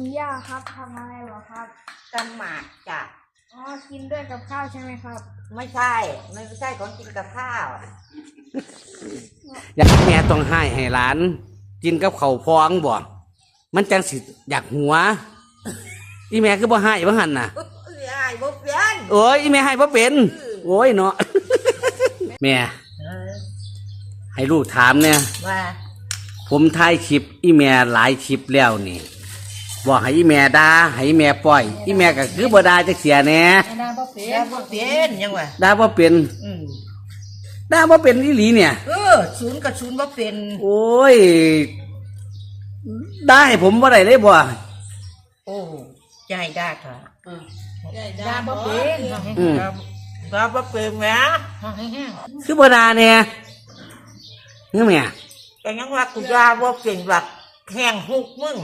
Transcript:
คุณย่าครับทำอะไรเหรอครับกันหมากจ้ะอ๋อกินด้วยกับข้าวใช่ไหมครับไม่ใช่ ไม่ใช่ของกินกับข้าว อยากให้แม่ต้องให้ให้หลาน กินกับข้าวพองบ่ มันจังสิอยากหัว อีแม่คือบ่ให้บ่หันน่ะยายบ่เปลี่ยนโอ้ยอีแม่ให้บ่เป็น โอ้ยเนาะ แม่เออให้ลูกถามเนี่ย ว่าผมถ่ายคลิปอีแม่หลายคลิปแล้วนี่ บอกให้อีแม่ด่าให้อีแม่ปล่อย อีแม่ก็คือบ่ด่าจักเสียแหน่แล้วบ่เปลี่ยนบ่เปลี่ยนยังวะด่าบ่เป็นอืมด่าบ่เป็นอีหลีเนี่ย เออศูนย์กับศูนย์บ่เป็นโอ้ยได้ผมบ่ได้เลยบ่โอ้ยายได้ค่ะดาบ่เป็นอืมก็บ่เป็นแหมคือบ่ด่าเนี่ยนี่แม่แต่ยังว่ากูยาบ่เป็นแบบแห้งหุกมึง